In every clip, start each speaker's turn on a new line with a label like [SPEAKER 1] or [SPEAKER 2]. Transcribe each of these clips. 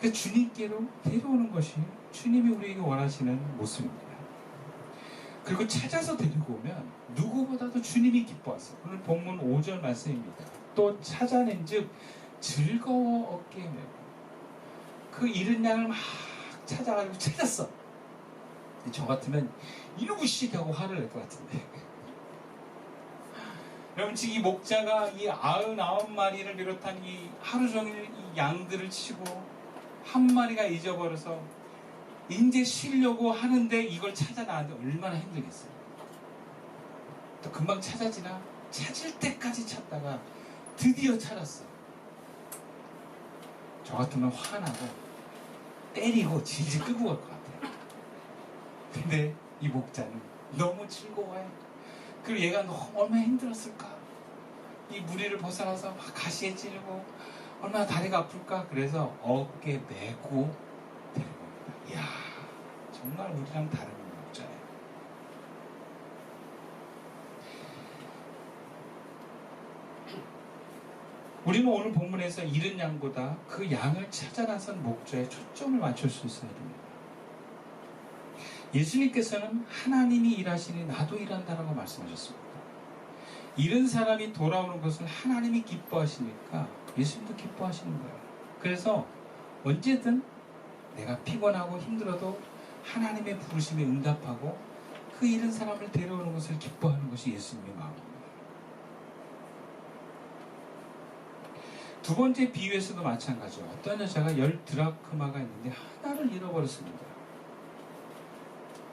[SPEAKER 1] 그 주님께로 데려오는 것이 주님이 우리에게 원하시는 모습입니다. 그리고 찾아서 데리고 오면 누구보다도 주님이 기뻐하세요. 오늘 본문 5절 말씀입니다. 또 찾아낸 즉 즐거워 어깨에 메고 그 잃은 양을 막 찾아가지고 찾았어. 저 같으면 이러고 시하고 화를 낼 것 같은데. 여러분 지금 이 목자가 이 99마리를 비롯한 이 하루 종일 이 양들을 치고 한 마리가 잊어버려서 이제 쉬려고 하는데 이걸 찾아 나왔는데 얼마나 힘들겠어요. 또 금방 찾아지나? 찾을 때까지 찾다가 드디어 찾았어. 저 같으면 화나고 때리고 질질 끌고 갈 것 같아요. 근데 이 목자는 너무 즐거워해. 그리고 얘가 너무 얼마나 힘들었을까. 이 무리를 벗어나서 막 가시에 찌르고 얼마나 다리가 아플까. 그래서 어깨 메고 데리고 옵니다. 이야, 정말 우리랑 다른 목자예요. 우리는 오늘 본문에서 잃은 양보다 그 양을 찾아 나선 목자에 초점을 맞출 수 있어야 됩니다. 예수님께서는 하나님이 일하시니 나도 일한다라고 말씀하셨습니다. 잃은 사람이 돌아오는 것을 하나님이 기뻐하시니까 예수님도 기뻐하시는 거예요. 그래서 언제든 내가 피곤하고 힘들어도 하나님의 부르심에 응답하고 그 잃은 사람을 데려오는 것을 기뻐하는 것이 예수님의 마음입니다. 두 번째 비유에서도 마찬가지죠. 어떤 여자가 열 드라크마가 있는데 하나를 잃어버렸습니다.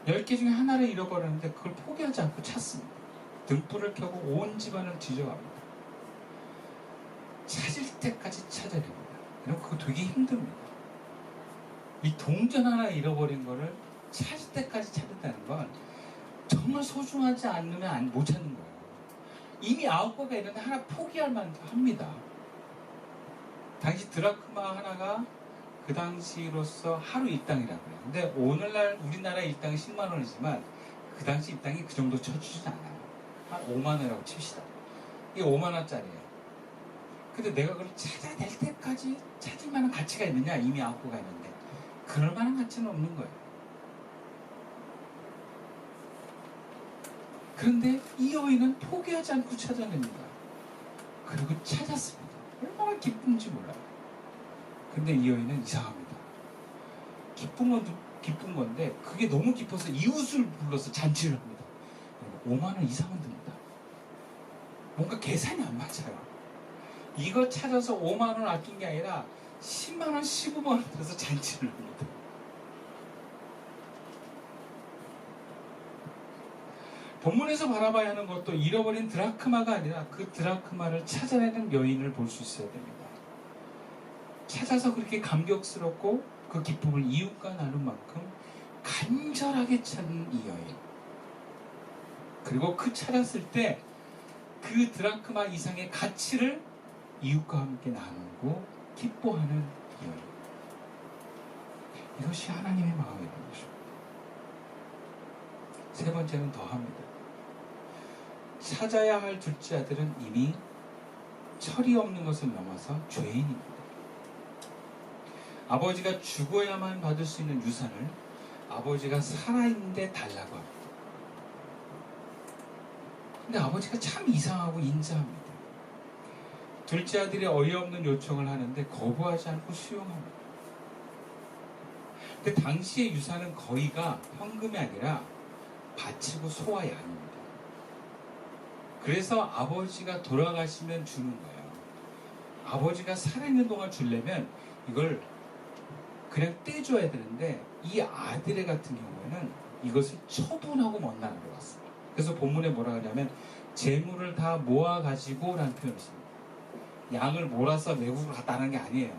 [SPEAKER 1] 열 개 중에 하나를 잃어버렸는데 그걸 포기하지 않고 찾습니다. 등불을 켜고 온 집안을 뒤져갑니다. 찾을 때까지 찾아야 됩니다. 여러분 그거 되게 힘듭니다. 이 동전 하나 잃어버린 거를 찾을 때까지 찾는다는 건 정말 소중하지 않으면 안- 못 찾는 거예요. 이미 아홉 개가 있는데 하나 포기할 만도 합니다. 당시 드라크마 하나가 그 당시로서 하루 일당이라고 해요. 근데 오늘날 우리나라 일당이 10만 원이지만 그 당시 일당이 그 정도 쳐주지 않아요. 한 5만 원이라고 칩시다. 이게 5만 원짜리예요. 근데 내가 그걸 찾아낼 때까지 찾을 만한 가치가 있느냐? 이미 아홉 개가 있는데. 그럴 만한 가치는 없는 거예요. 그런데 이 여인은 포기하지 않고 찾아냅니다. 그리고 찾았습니다. 얼마나 기쁜지 몰라요. 근데 이 여인은 이상합니다. 기쁜 건 기쁜 건데 그게 너무 기뻐서 이웃을 불러서 잔치를 합니다. 5만 원 이상은 듭니다. 뭔가 계산이 안 맞아요. 이거 찾아서 5만 원 아낀 게 아니라 10만 원, 15만 원 들어서 잔치를 합니다. 본문에서 바라봐야 하는 것도 잃어버린 드라크마가 아니라 그 드라크마를 찾아내는 여인을 볼 수 있어야 됩니다. 찾아서 그렇게 감격스럽고 그 기쁨을 이웃과 나눈 만큼 간절하게 찾는 이 여인. 그리고 그 찾았을 때 그 드라크마 이상의 가치를 이웃과 함께 나누고 기뻐하는 이 여인. 이것이 하나님의 마음이라는 것입니다. 세 번째는 더 합니다. 찾아야 할 둘째 아들은 이미 철이 없는 것을 넘어서 죄인입니다. 아버지가 죽어야만 받을 수 있는 유산을 아버지가 살아있는데 달라고 합니다. 근데 아버지가 참 이상하고 인자합니다. 둘째 아들이 어이없는 요청을 하는데 거부하지 않고 수용합니다. 근데 당시의 유산은 거의가 현금이 아니라 바치고 소와 양입니다. 그래서 아버지가 돌아가시면 주는 거예요. 아버지가 살아있는 동안 주려면 이걸 그냥 떼줘야 되는데 이 아들의 같은 경우에는 이것을 처분하고 먼 나라로 갔어요. 그래서 본문에 뭐라 하냐면 재물을 다 모아 가지고라는 표현을 씁니다. 양을 몰아서 외국으로 갔다는 게 아니에요.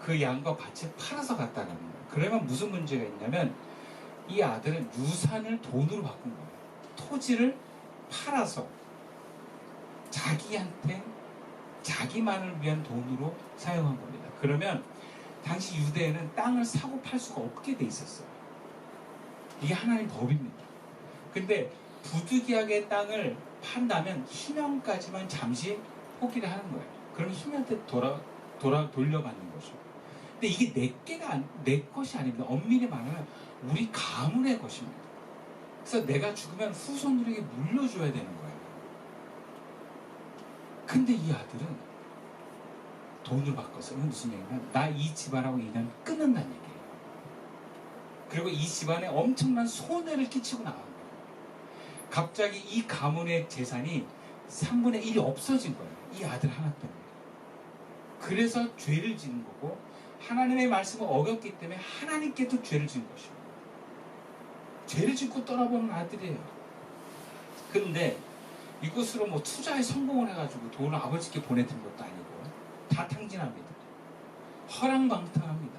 [SPEAKER 1] 그 양과 밭을 팔아서 갔다는 거예요. 그러면 무슨 문제가 있냐면 이 아들은 유산을 돈으로 바꾼 거예요. 토지를 팔아서 자기한테 자기만을 위한 돈으로 사용한 겁니다. 그러면 당시 유대에는 땅을 사고 팔 수가 없게 돼 있었어요. 이게 하나님 법입니다. 근데 부득이하게 땅을 판다면 희명까지만 잠시 포기를 하는 거예요. 그럼 희명한테 돌아, 돌아, 돌려받는 거죠. 근데 이게 내 개가 안- 내 것이 아닙니다. 엄밀히 말하면 우리 가문의 것입니다. 그래서 내가 죽으면 후손들에게 물려줘야 되는 거예요. 근데 이 아들은 돈을 바꿔서 무슨 얘기냐면 나 이 집안하고 인연 끊는다는 얘기예요. 그리고 이 집안에 엄청난 손해를 끼치고 나간 거예요. 갑자기 이 가문의 재산이 3분의 1이 없어진 거예요. 이 아들 하나 때문에. 그래서 죄를 지은 거고 하나님의 말씀을 어겼기 때문에 하나님께도 죄를 지은 것이고 죄를 짓고 떠나보는 아들이에요. 그런데 이곳으로 뭐 투자에 성공을 해가지고 돈을 아버지께 보내드린 것도 아니고 다 탕진합니다. 허랑방탕합니다.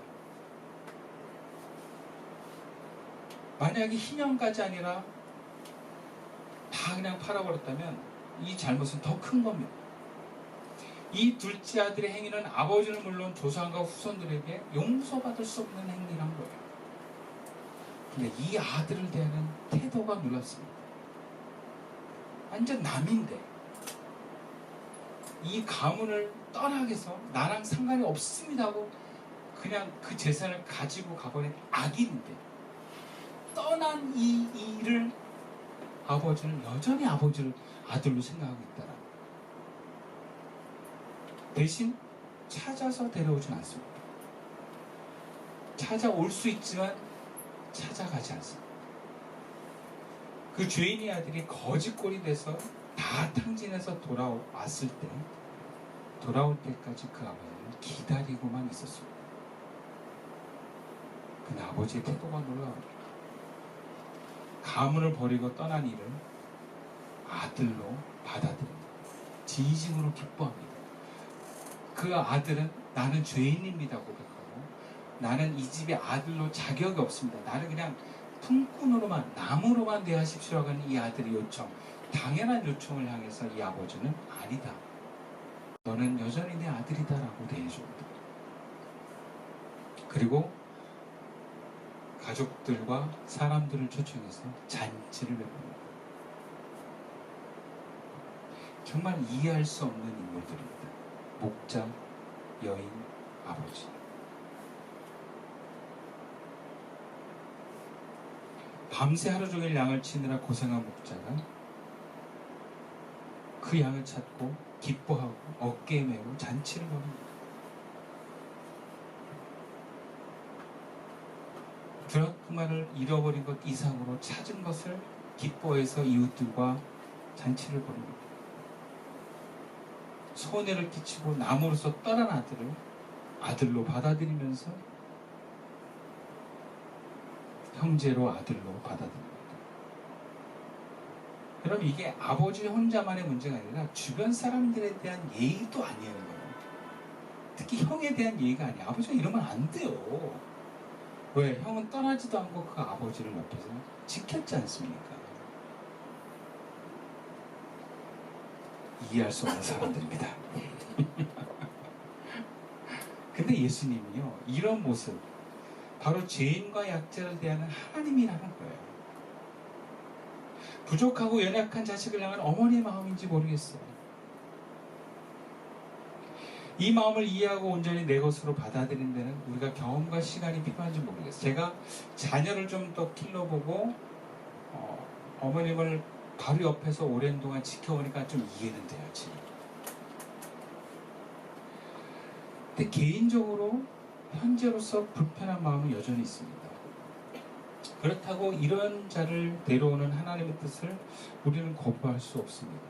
[SPEAKER 1] 만약에 희년까지 아니라 다 그냥 팔아버렸다면 이 잘못은 더 큰 겁니다. 이 둘째 아들의 행위는 아버지는 물론 조상과 후손들에게 용서받을 수 없는 행위란 거예요. 근데 이 아들을 대하는 태도가 놀랍습니다. 완전 남인데 이 가문을 떠나게 해서 나랑 상관이 없습니다 하고 그냥 그 재산을 가지고 가버린 악인인데 떠난 이 일을 아버지는 여전히 아버지를 아들로 생각하고 있다라. 대신 찾아서 데려오진 않습니다. 찾아올 수 있지만 찾아가지 않습니다. 그 죄인의 아들이 거짓골이 돼서 다 탕진해서 돌아왔을 때 돌아올 때까지 그 아버지는 기다리고만 있었습니다. 근데 아버지의 태도가 놀라워요. 가문을 버리고 떠난 이를 아들로 받아들입니다. 진심으로 기뻐합니다. 그 아들은 나는 죄인입니다 고백하고 나는 이 집의 아들로 자격이 없습니다. 나는 그냥 품꾼으로만 나무로만 대하십시오라고 하는 이 아들의 요청 당연한 요청을 향해서 이 아버지는 아니다. 너는 여전히 내 아들이다라고 대해줍니다. 그리고 가족들과 사람들을 초청해서 잔치를 베풉니다. 정말 이해할 수 없는 인물들입니다. 목자, 여인, 아버지. 밤새 하루 종일 양을 치느라 고생한 목자가 그 양을 찾고 기뻐하고 어깨에 메고 잔치를 벌입니다. 드라크마를 잃어버린 것 이상으로 찾은 것을 기뻐해서 이웃들과 잔치를 벌입니다. 손해를 끼치고 남으로서 떠난 아들을 아들로 받아들이면서 형제로 아들로 받아들입니다. 그럼 이게 아버지 혼자만의 문제가 아니라 주변 사람들에 대한 예의도 아니에요. 특히 형에 대한 예의가 아니에요. 아버지가 이러면 안 돼요. 왜? 형은 떠나지도 않고 그 아버지를 옆에서 지켰지 않습니까? 이해할 수 없는 사람들입니다. 근데 예수님이요, 이런 모습, 바로 죄인과 약자를 대하는 하나님이라는 거예요. 부족하고 연약한 자식을 향한 어머니의 마음인지 모르겠어요. 이 마음을 이해하고 온전히 내 것으로 받아들이는 데는 우리가 경험과 시간이 필요한지 모르겠어요. 제가 자녀를 좀 더 길러보고 어, 어머님을 바로 옆에서 오랜 동안 지켜보니까 좀 이해는 돼요, 지금. 근데 개인적으로 현재로서 불편한 마음은 여전히 있습니다. 그렇다고 이런 자를 데려오는 하나님의 뜻을 우리는 거부할 수 없습니다.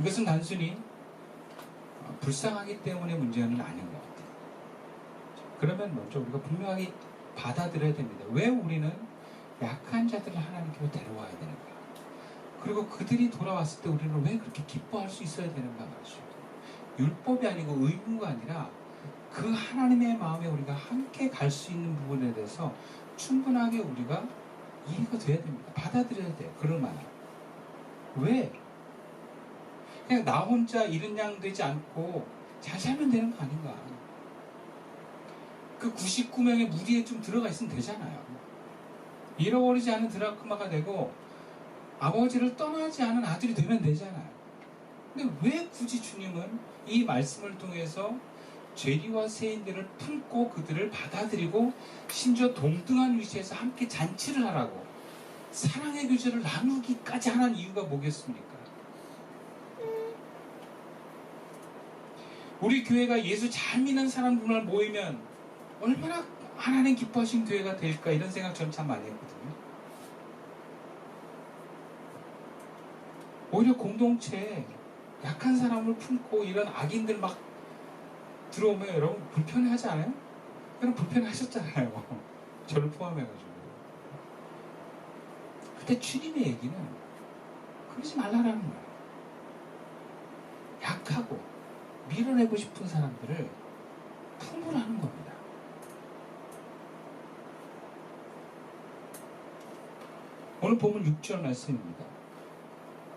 [SPEAKER 1] 이것은 단순히 어, 불쌍하기 때문에 문제는 아닌 것 같아요. 그러면 먼저 우리가 분명하게 받아들여야 됩니다. 왜 우리는 약한 자들을 하나님께로 데려와야 되는가? 그리고 그들이 돌아왔을 때 우리는 왜 그렇게 기뻐할 수 있어야 되는가 말이죠. 율법이 아니고 의무가 아니라 그 하나님의 마음에 우리가 함께 갈 수 있는 부분에 대해서 충분하게 우리가 이해가 돼야 됩니다. 받아들여야 돼요. 그럴 만한. 왜? 그냥 나 혼자 이른 양 되지 않고 잘 살면 되는 거 아닌가. 그 99명의 무리에 좀 들어가 있으면 되잖아요. 잃어버리지 않은 드라크마가 되고 아버지를 떠나지 않은 아들이 되면 되잖아요. 근데 왜 굳이 주님은 이 말씀을 통해서 죄리와 세인들을 품고 그들을 받아들이고 심지어 동등한 위치에서 함께 잔치를 하라고 사랑의 교제를 나누기까지 하는 이유가 뭐겠습니까? 우리 교회가 예수 잘 믿는 사람들만 모이면 얼마나 하나님 기뻐하신 교회가 될까 이런 생각 저는 참 많이 했거든요. 오히려 공동체에 약한 사람을 품고 이런 악인들 막 들어오면 여러분 불편해하지 않아요? 여러분 불편하셨잖아요. 저를 포함해가지고. 그때 주님의 얘기는 그러지 말라라는 거예요. 약하고 밀어내고 싶은 사람들을 품으라는 겁니다. 오늘 보면 6절 말씀입니다.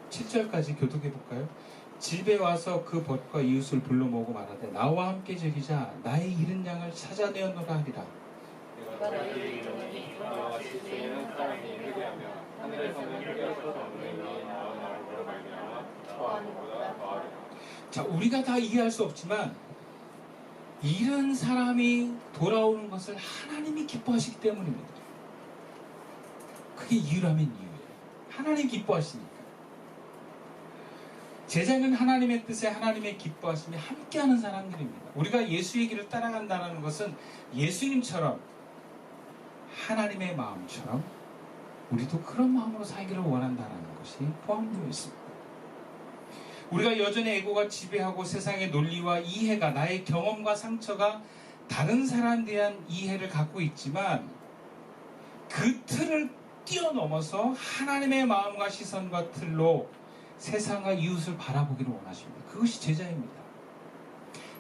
[SPEAKER 1] 7절까지 교독해 볼까요? 집에 와서 그 벗과 이웃을 불러 모으고 말하되 나와 함께 즐기자 나의 잃은 양을 찾아내었노라 하리라.
[SPEAKER 2] 내가 나와 같이 사람이 회개하며 나와 나를.
[SPEAKER 1] 자, 우리가 다 이해할 수 없지만 이런 사람이 돌아오는 것을 하나님이 기뻐하시기 때문입니다. 그게 이유라면 이유예요. 하나님 기뻐하시니까. 제자는 하나님의 뜻에 하나님의 기뻐하심이 함께하는 사람들입니다. 우리가 예수의 길을 따라간다는 것은 예수님처럼 하나님의 마음처럼 우리도 그런 마음으로 살기를 원한다는 것이 포함되어 있습니다. 우리가 여전히 에고가 지배하고 세상의 논리와 이해가 나의 경험과 상처가 다른 사람에 대한 이해를 갖고 있지만 그 틀을 뛰어넘어서 하나님의 마음과 시선과 틀로 세상과 이웃을 바라보기를 원하십니다. 그것이 제자입니다.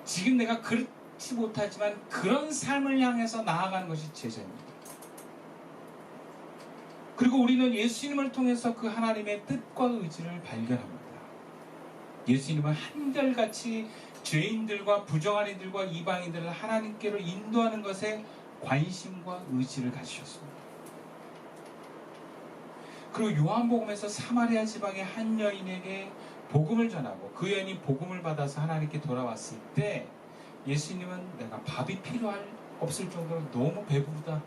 [SPEAKER 1] 지금 내가 그렇지 못하지만 그런 삶을 향해서 나아가는 것이 제자입니다. 그리고 우리는 예수님을 통해서 그 하나님의 뜻과 의지를 발견합니다. 예수님은 한결같이 죄인들과 부정한 이들과 이방인들을 하나님께로 인도하는 것에 관심과 의지를 가지셨습니다. 그리고 요한복음에서 사마리아 지방의 한 여인에게 복음을 전하고 그 여인이 복음을 받아서 하나님께 돌아왔을 때 예수님은 내가 밥이 필요할 없을 정도로 너무 배부르다.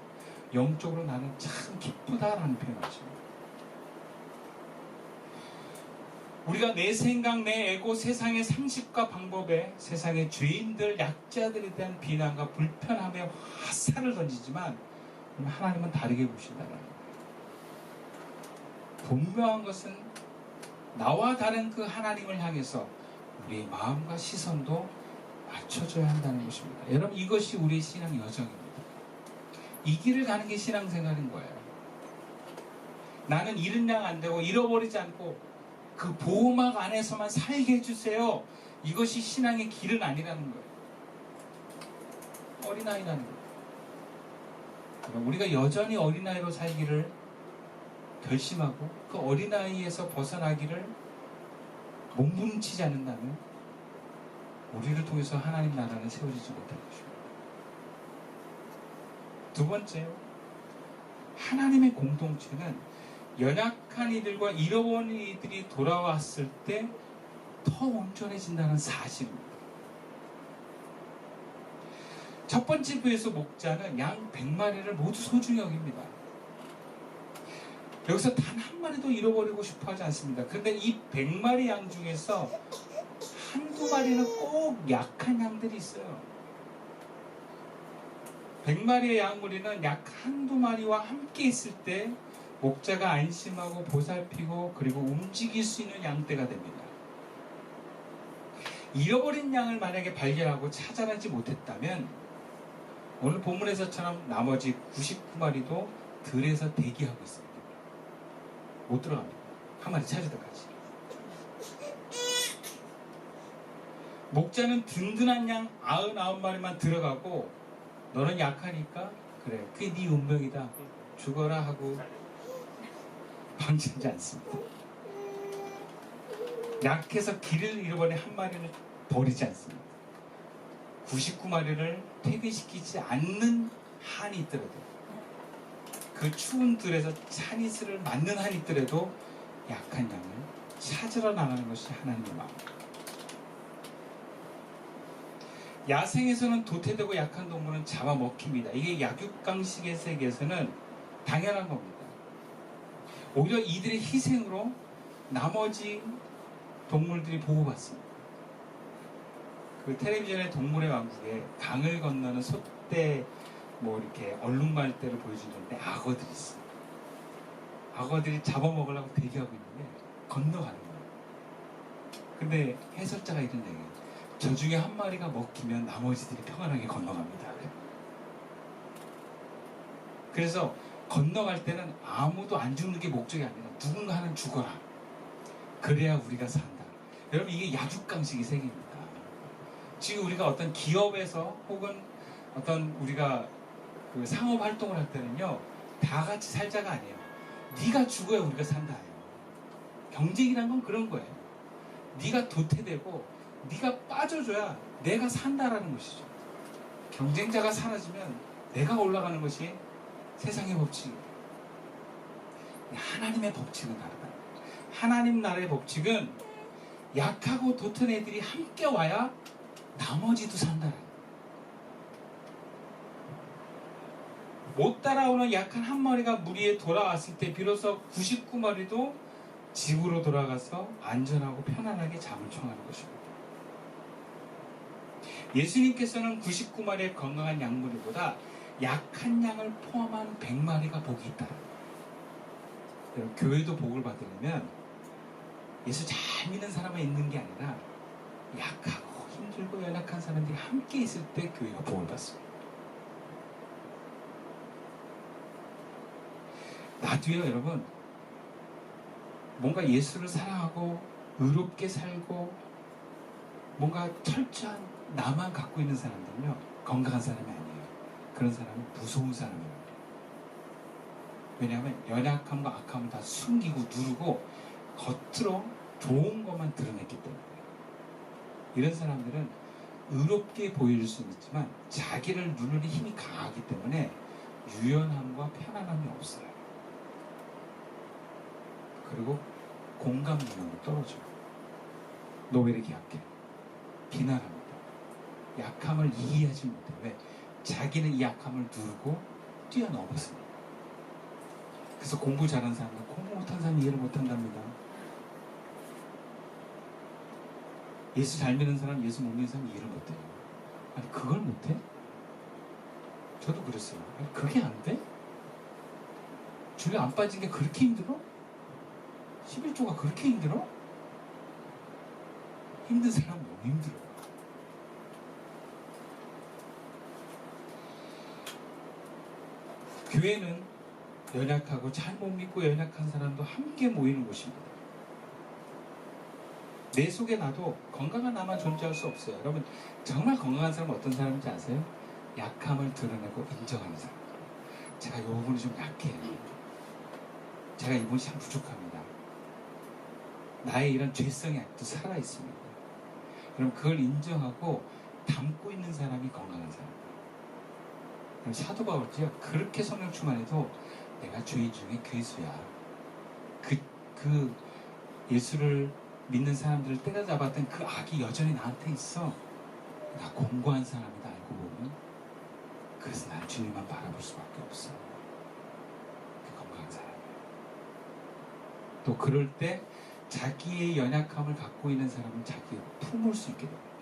[SPEAKER 1] 영적으로 나는 참 기쁘다라는 표현을 하십니다. 우리가 내 생각, 내 에고, 세상의 상식과 방법에 세상의 죄인들, 약자들에 대한 비난과 불편함에 화살을 던지지만 하나님은 다르게 보신다는 거예요. 분명한 것은 나와 다른 그 하나님을 향해서 우리의 마음과 시선도 맞춰줘야 한다는 것입니다. 여러분 이것이 우리의 신앙 여정입니다. 이 길을 가는 게 신앙생활인 거예요. 나는 잃은 양 안 되고 잃어버리지 않고 그 보호막 안에서만 살게 해주세요. 이것이 신앙의 길은 아니라는 거예요. 어린아이라는 거예요. 그럼 우리가 여전히 어린아이로 살기를 결심하고 그 어린아이에서 벗어나기를 몸부림치지 않는다면 우리를 통해서 하나님 나라는 세워지지 못할 것입니다. 두 번째요. 하나님의 공동체는 연약한 이들과 잃어버린 이들이 돌아왔을 때 더 온전해진다는 사실입니다. 첫 번째 부에서 목자는 양 100마리를 모두 소중히 여깁니다. 여기서 단 한 마리도 잃어버리고 싶어 하지 않습니다. 그런데 이 100마리 양 중에서 한두 마리는 꼭 약한 양들이 있어요. 100마리의 양무리는 약 한두 마리와 함께 있을 때 목자가 안심하고 보살피고 그리고 움직일 수 있는 양떼가 됩니다. 잃어버린 양을 만약에 발견하고 찾아내지 못했다면 오늘 본문에서처럼 나머지 99마리도 들에서 대기하고 있습니다. 못 들어갑니다. 한 마리 찾을 때까지. 목자는 든든한 양 99마리만 들어가고 너는 약하니까 그래 그게 네 운명이다 죽어라 하고 방치하지 않습니다. 약해서 길을 잃어버린 한 마리를 버리지 않습니다. 99마리를 퇴근시키지 않는 한이 있더라도 그 추운 들에서 찬이슬을 맞는 한이 있더라도 약한 양을 찾으러 나가는 것이 하나님의 마음. 야생에서는 도태되고 약한 동물은 잡아먹힙니다. 이게 약육강식의 세계에서는 당연한 겁니다. 오히려 이들의 희생으로 나머지 동물들이 보호받습니다. 그 텔레비전의 동물의 왕국에 강을 건너는 소떼 뭐 이렇게 얼룩말 때를 보여주는데 악어들이 있어요. 악어들이 잡아먹으려고 대기하고 있는데 건너가는 거예요. 근데 해설자가 이런 얘기예요. 저 중에 한 마리가 먹히면 나머지들이 평안하게 건너갑니다. 그래서 건너갈 때는 아무도 안 죽는 게 목적이 아니라 누군가는 죽어라. 그래야 우리가 산다. 여러분 이게 야죽강식의 세계입니다. 지금 우리가 어떤 기업에서 혹은 어떤 우리가 그 상업 활동을 할 때는요 다 같이 살자가 아니에요. 네가 죽어야 우리가 산다예요. 경쟁이란 건 그런 거예요. 네가 도태되고 네가 빠져줘야 내가 산다라는 것이죠. 경쟁자가 사라지면 내가 올라가는 것이 세상의 법칙이에요. 하나님의 법칙은 다르다. 하나님 나라의 법칙은 약하고 도튼 애들이 함께 와야 나머지도 산다. 못 따라오는 약한 한 마리가 무리에 돌아왔을 때 비로소 99마리도 집으로 돌아가서 안전하고 편안하게 잠을 청하는 것입니다. 예수님께서는 99마리의 건강한 양무리보다 약한 양을 포함한 100마리가 복이 있다. 여러분, 교회도 복을 받으려면 예수 잘 믿는 사람만 있는 게 아니라 약하고 힘들고 연약한 사람들이 함께 있을 때 교회가 복을 받습니다. 나도요, 여러분. 뭔가 예수를 사랑하고 의롭게 살고 뭔가 철저한 나만 갖고 있는 사람들은요 건강한 사람이 아니에요. 그런 사람은 무서운 사람이에요. 왜냐하면 연약함과 악함을 다 숨기고 누르고 겉으로 좋은 것만 드러냈기 때문에 이런 사람들은 의롭게 보일 수는 있지만 자기를 누르는 힘이 강하기 때문에 유연함과 편안함이 없어요. 그리고 공감 능력이 떨어져요. 이렇게 약해? 비난합니다. 약함을 이해하지 못해. 왜? 자기는 이 약함을 누르고 뛰어넘었습니다. 그래서 공부 잘하는 사람은 공부 못한 사람 이해를 못한답니다. 예수 잘 믿는 사람, 예수 못 믿는 사람 이해를 못해요. 아니 그걸 못해? 저도 그랬어요. 아니, 그게 안 돼? 줄에 안 빠진 게 그렇게 힘들어? 11조가 그렇게 힘들어? 힘든 사람 너무 힘들어. 교회는 연약하고 잘 못 믿고 연약한 사람도 함께 모이는 곳입니다. 내 속에 나도 건강한 나만 존재할 수 없어요. 여러분 정말 건강한 사람 어떤 사람인지 아세요? 약함을 드러내고 인정하는 사람. 제가 이 부분이 좀 약해요. 제가 이 부분이 참 부족합니다. 나의 이런 죄성이 아직도 살아 있습니다. 그럼 그걸 인정하고 담고 있는 사람이 건강한. 그럼 사도 바울도요 그렇게 성령 충만해도 내가 죄인 중에 괴수야. 그, 그 예수를 믿는 사람들을 때려잡았던 그 악이 여전히 나한테 있어. 나 공고한 사람이다 알고 보면. 그래서 난 주님만 바라볼 수밖에 없어. 그 건강한 사람이에요. 또 그럴 때 자기의 연약함을 갖고 있는 사람은 자기의 품을 수 있게 됩니다.